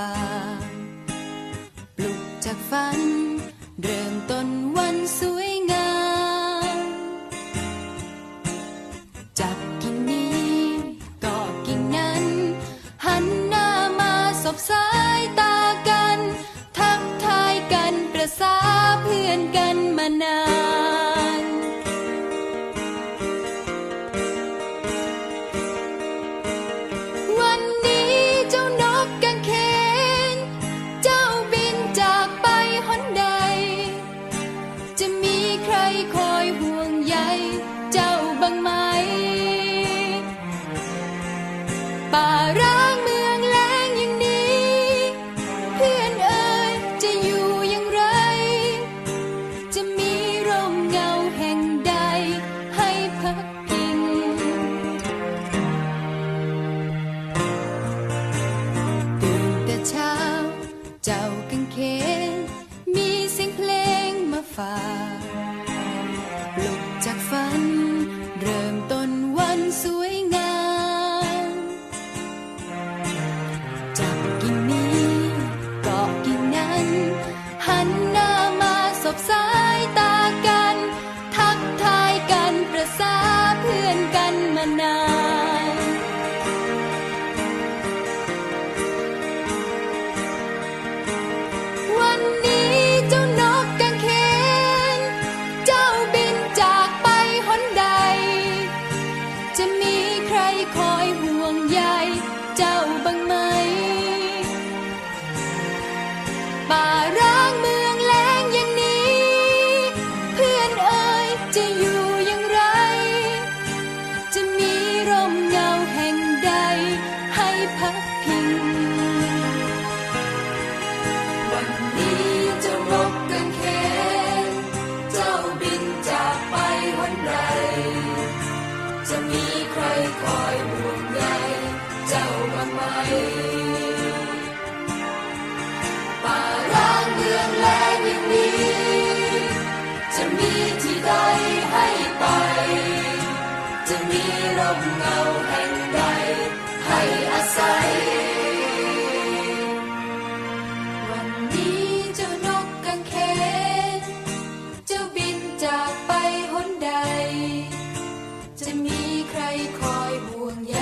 ้า ปลุกจากฝัน เริ่มต้นวันสวยงาม จับกิ่งนี้กอกิ่งนั้น หันหน้ามาสบสายตากัน ทักทายกันประสาเพื่อนกัน จะมีใครคอยห่วงใยเจ้าบ้างไหม คอยห่วงใยเจ้าบ้างไหม มีใครคอยห่วงใย